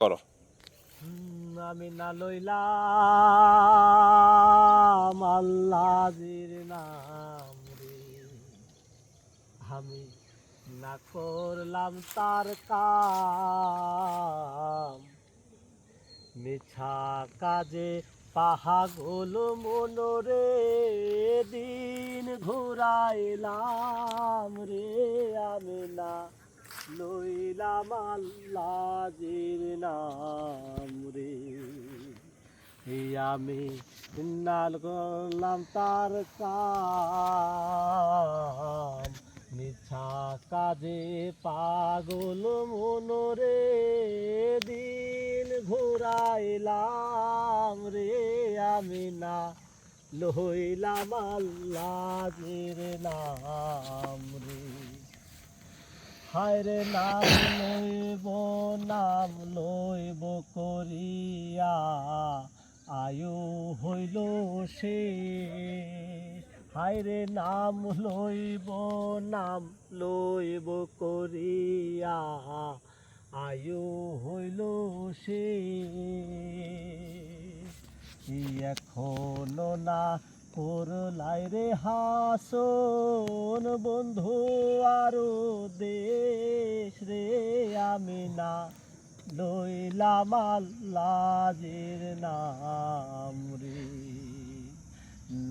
করো। আমি না লইলাম আল্লাহর নাম রে। আমি না করলাম তার কাম। মিছা কাজে পাহা পাহাগল মনরে দিন ঘুরাইলাম রে। আমি না লইলাম আল্লাহর নাম রে। আমি নাল করলাম তার কাম। মিছা কাজে পাগল মনরে দিন ঘুরাইলাম রে। আমি না লইলাম আল্লাহর নাম। রে হায় রে নাম লইব নাম লইব করিয়া, আয়ু হইল সে হায় রে নাম লইব নাম লইব করিয়া, আয়ু হইল সে এখনও না করলাই রে হাসন বন্ধু, আরও দেশ রে আমি না লইলাম আল্লাহের নাম রে।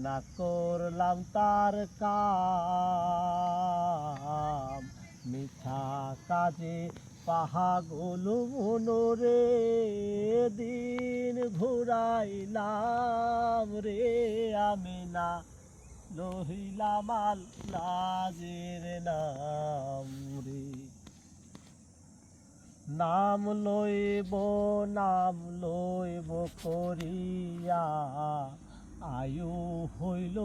না করলাম তার কাম, মিথ্যা কাজে পাহাগল মনোরে দিন ঘুরাইলাম রে আমি না লহিলাম আল্লাহের নাম রে। নাম লইব নাম লইব করিয়া, আয়ু হইল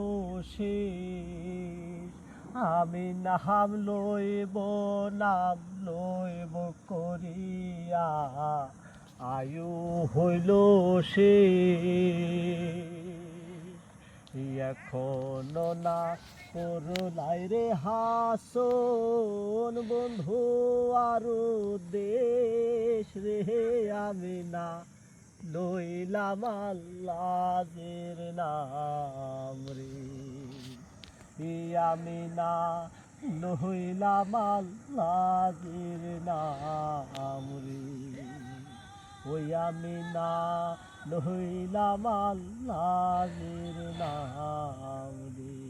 শেষ। আমি নাম লইব নাম লইব করিয়া, আয়ু হইল শেষ এখন না করলাই রে হাসন, বন্ধু, আরও দেশ রে আমি না লইলাম আল্লাহের নাম রে। আমি না নহইলাম আল্লাহের নাম রে। ওই আমি না নহইলাম আল্লাহের নাম রে।